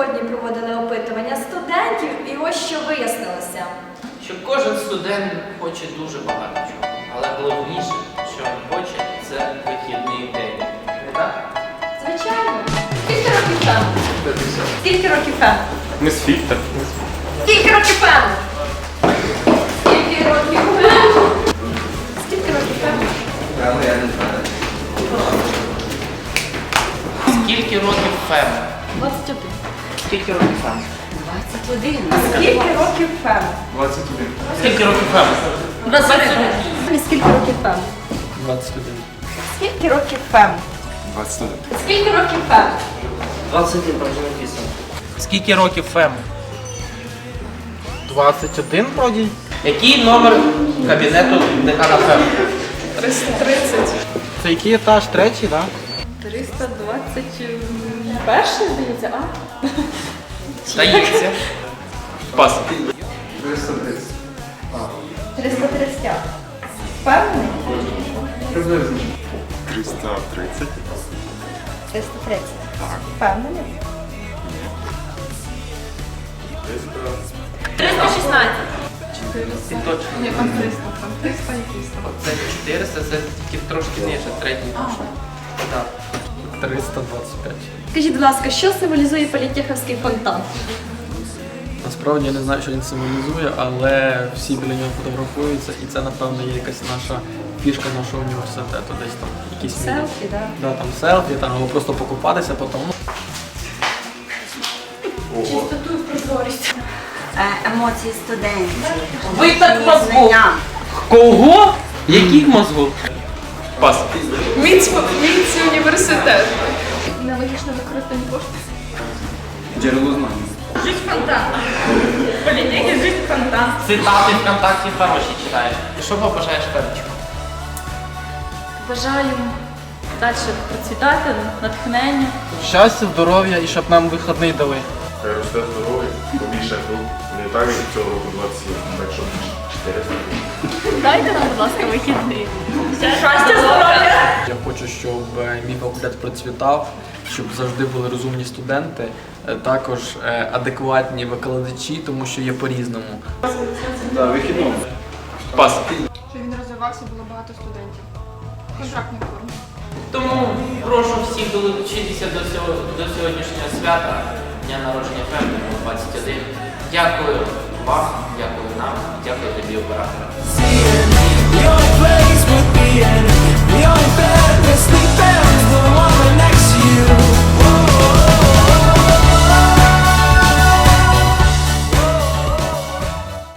сьогодні проводили опитування студентів, і ось що вияснилося. Що кожен студент хоче дуже багато чого. Але головніше, що він хоче, це вихідний день. Не так? Звичайно. Скільки років фем? Скільки років фем? Ми з фільтр. Скільки років фем? Скільки років фем? Скільки років фем? Скільки років фем? 21. Скільки років фем? 21. Скільки років фем? 21. Скільки років фем? 21. Скільки років фем? 21. Скільки років фем? 21. Скільки років фем? 21 там вже написано. Скільки років фем? 21 вроді. Який номер кабінету декана фем? 330. Це який етаж? Третій, так? 321, здається, а? Здається. Пас. 330. Впевнений? Приблизно. 330. 330. Впевнений? 316. Ти точно. Ні, там 300, там 300 якісь там. Це 400, це тільки трошки нижче, третій. Так. 325. Скажіть, будь ласка, що символізує політеховський фонтан? Насправді я не знаю, що він символізує, але всі біля нього фотографуються, і це, напевно, є якась наша фішка нашого університету. Десь там якісь Селфі, так? Да, там селфі, там або просто покупатися потім. Ну, Чистоту і прозорість. Е, емоції студентів. Ви так мозгу. Кого? Яких мозгу? Пас. Міць, міць університету. Нелогічно використані кошти. Джерело знання. Жить фонтан. Політехи жить фонтан. Цитати ВКонтакті хороші читаєш. І що побажаєш Федочку? Бажаю далі процвітати, натхнення. Щастя, здоров'я і щоб нам вихідний дали. Хай росте здоров'я, побільше груп. Не так, як цього року 27, так що 400 Дайте нам, будь ласка, вихідний. Щастя, здоров'я. Я хочу, щоб е, мій факультет процвітав, щоб завжди були розумні студенти, е, також е, адекватні викладачі, тому що є по-різному. Да, вихідно. Пас. Щоб він розвивався, було багато студентів. Контрактних форм. Тому прошу всіх долучитися до, цього, до сьогоднішнього свята, дня народження ФЕМ 21. Дякую вам, дякую нам, дякую тобі, оператора.